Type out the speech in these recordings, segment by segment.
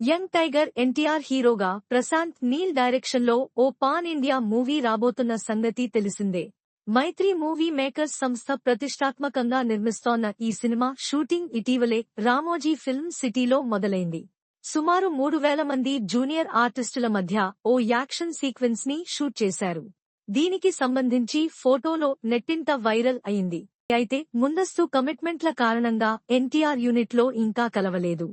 Young tiger NTR హీరోగా ప్రశాంత్ నీల్ డైరెక్షన్లో ఓ pan India movie రాబోతున్న సంగతి తెలిసిందే. మైత్రి మూవీ మేకర్స్ సంస్థ ప్రతిష్టాత్మకంగా నిర్మిస్తోన్న ఈ సినిమా షూటింగ్ ఇటీవలే రామోజీ ఫిల్మ్ సిటీలో మొదలైంది. సుమారు మూడు వేల మంది జూనియర్ ఆర్టిస్టుల మధ్య ఓ యాక్షన్ సీక్వెన్స్ని షూట్ చేశారు. దీనికి సంబంధించి ఫోటోలో నెట్టింట వైరల్ అయింది. అయితే ముందస్తు కమిట్మెంట్ల కారణంగా ఎన్టీఆర్ యూనిట్లో ఇంకా కలవలేదు.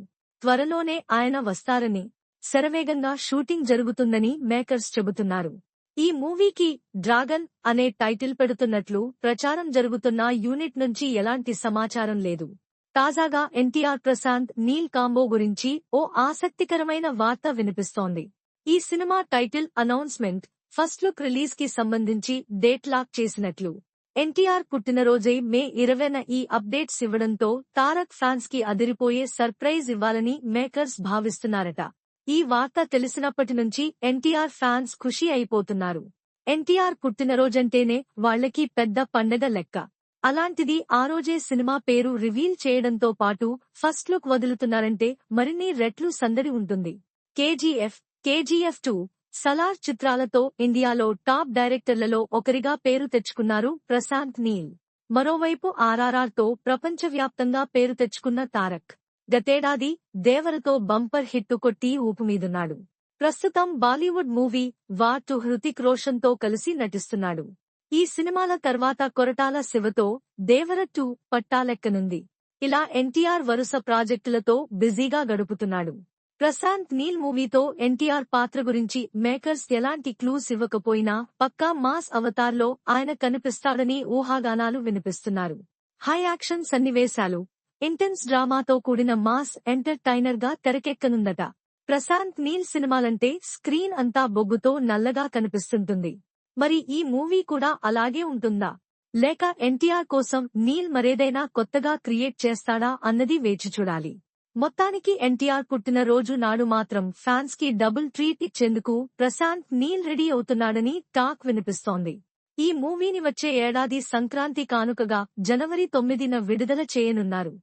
త్వరలోనే ఆయన వస్తారని శరవేగంగా షూటింగ్ జరుగుతుందని మేకర్స్ చెబుతున్నారు. ఈ మూవీకి డ్రాగన్ అనే టైటిల్ పెడుతున్నట్లు ప్రచారం జరుగుతున్న యూనిట్ నుంచి ఎలాంటి సమాచారం లేదు. తాజాగా ఎన్టీఆర్ ప్రశాంత్ నీల్ కాంబో గురించి ఓ ఆసక్తికరమైన వార్త వినిపిస్తోంది. ఈ cinema title announcement first look రిలీజ్కి సంబంధించి డేట్ లాక్ చేసినట్లు. ఎన్టీఆర్ పుట్టినరోజై మే ఇరవైన ఈ అప్డేట్స్ ఇవ్వడంతో తారక్ ఫ్యాన్స్కి అదిరిపోయే సర్ప్రైజ్ ఇవ్వాలని మేకర్స్ భావిస్తున్నారట. ఈ వార్త తెలిసినప్పటి నుంచి ఎన్టీఆర్ ఫ్యాన్స్ ఖుషి అయిపోతున్నారు. ఎన్టీఆర్ పుట్టినరోజంటేనే వాళ్ళకి పెద్ద పండగ లెక్క. అలాంటిది ఆ రోజే సినిమా పేరు రివీల్ చేయడంతో పాటు ఫస్ట్ లుక్ వదులుతున్నారంటే మరిన్ని రెట్లు సందడి ఉంటుంది. కేజీఎఫ్ కేజీఎఫ్ టూ సలార్ చిత్రాలతో ఇండియాలో టాప్ డైరెక్టర్లలో ఒకరిగా పేరు తెచ్చుకున్నారు ప్రశాంత్ నీల్. మరోవైపు ఆర్ఆర్ఆర్తో ప్రపంచవ్యాప్తంగా పేరు తెచ్చుకున్న తారక్. గతేడాది దేవరతో బంపర్ హిట్టు కొట్టి ఊపుమీదున్నాడు ప్రస్తుతం Bollywood movie war two Hrithik రోషన్తో కలిసి నటిస్తున్నాడు. ఈ సినిమాల తర్వాత కొరటాల శివతో దేవర టూ పట్టాలెక్కనుంది. ఇలా ఎన్టీఆర్ వరుస ప్రాజెక్టులతో బిజీగా గడుపుతున్నాడు. ప్రశాంత్ నీల్ మూవీతో ఎన్టీఆర్ పాత్ర గురించి మేకర్స్ ఎలాంటి క్లూస్ ఇవ్వకపోయినా పక్కా మాస్ అవతార్లో ఆయన కనిపిస్తాడని ఊహాగానాలు వినిపిస్తున్నారు. హై యాక్షన్ సన్నివేశాలు ఇంటెన్స్ డ్రామాతో కూడిన మాస్ ఎంటర్టైనర్గా తెరకెక్కనుందట. ప్రశాంత్ నీల్ సినిమాలంటే స్క్రీన్ అంతా బొగ్గుతో నల్లగా కనిపిస్తుంటుంది. మరి ఈ మూవీ కూడా అలాగే ఉంటుందా? లేక ఎన్టీఆర్ కోసం నీల్ మరేదైనా కొత్తగా క్రియేట్ చేస్తాడా అన్నది వేచి చూడాలి. మొత్తానికి ఎన్టీఆర్ పుట్టిన రోజు నాడు మాత్రం ఫ్యాన్స్కి డబుల్ ట్రీట్ ఇచ్చేందుకు ప్రశాంత్ నీల్ రెడీ అవుతున్నాడని టాక్ వినిపిస్తోంది. ఈ మూవీని వచ్చే ఏడాది సంక్రాంతి కానుకగా జనవరి తొమ్మిదిన విడుదల చేయనున్నారు.